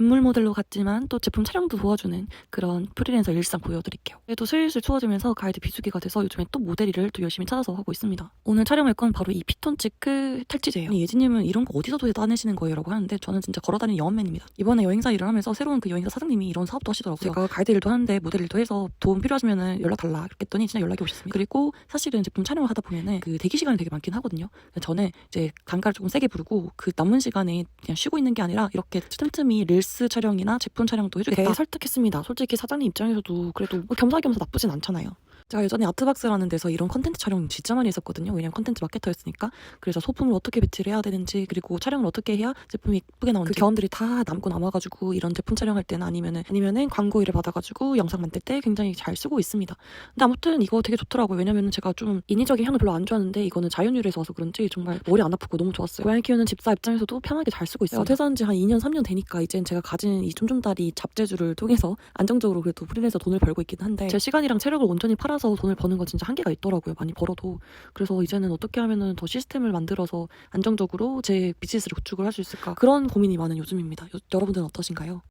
인물 모델로 같지만 또 제품 촬영도 도와주는 그런 프리랜서 일상 보여드릴게요. 그래도 슬슬 추워지면서 가이드 비수기가 돼서 요즘에 또 모델 일을 또 열심히 찾아서 하고 있습니다. 오늘 촬영할 건 바로 이 피톤 치크 탈취제예요. 아니, 예진님은 이런 거 어디서 도에 따내시는 거예요? 라고 하는데 저는 진짜 걸어다니는 영업맨입니다. 이번에 여행사 일을 하면서 새로운 그 여행사 사장님이 이런 사업도 하시더라고요. 제가 가이드 일도 하는데 모델 일도 해서 도움 필요하시면 연락 달라 했더니 진짜 연락이 오셨습니다. 그리고 사실은 제품 촬영을 하다 보면은 그 대기 시간이 되게 많긴 하거든요. 저는 이제 단가를 조금 세게 부르고 그 남은 시간에 그냥 쉬고 있는 게 아니라 이렇게 틈틈이 릴스 촬영이나 제품 촬영도 해주겠다. 네, 설득했습니다. 솔직히 사장님 입장에서도 그래도 뭐 겸사겸사 나쁘진 않잖아요. 제가 예전에 아트박스라는 데서 이런 컨텐츠 촬영 진짜 많이 했었거든요. 왜냐면 컨텐츠 마케터였으니까. 그래서 소품을 어떻게 배치를 해야 되는지 그리고 촬영을 어떻게 해야 제품이 예쁘게 나오는지 그 경험들이 다 남고 남아가지고 이런 제품 촬영할 때는 아니면은 아니면은 광고 일을 받아가지고 영상 만들 때 굉장히 잘 쓰고 있습니다. 근데 아무튼 이거 되게 좋더라고요. 왜냐면은 제가 좀 인위적인 향을 별로 안 좋아하는데 이거는 자연유래에서 와서 그런지 정말 머리 안 아프고 너무 좋았어요. 고양이 키우는 집사 입장에서도 편하게 잘 쓰고 있어요. 퇴사한 지 한 2년 3년 되니까 이젠 제가 가진 이 쫌쫌다리 잡재주를 통해서 안정적으로 그래도 프리랜서 돈을 벌고 있긴 한데 제 시간이랑 체력을 온전히 팔아 서 돈을 버는 건 진짜 한계가 있더라고요. 많이 벌어도. 그래서 이제는 어떻게 하면은 더 시스템을 만들어서 안정적으로 제 비즈니스를 구축을 할 수 있을까 그런 고민이 많은 요즘입니다. 요- 여러분들은 어떠신가요?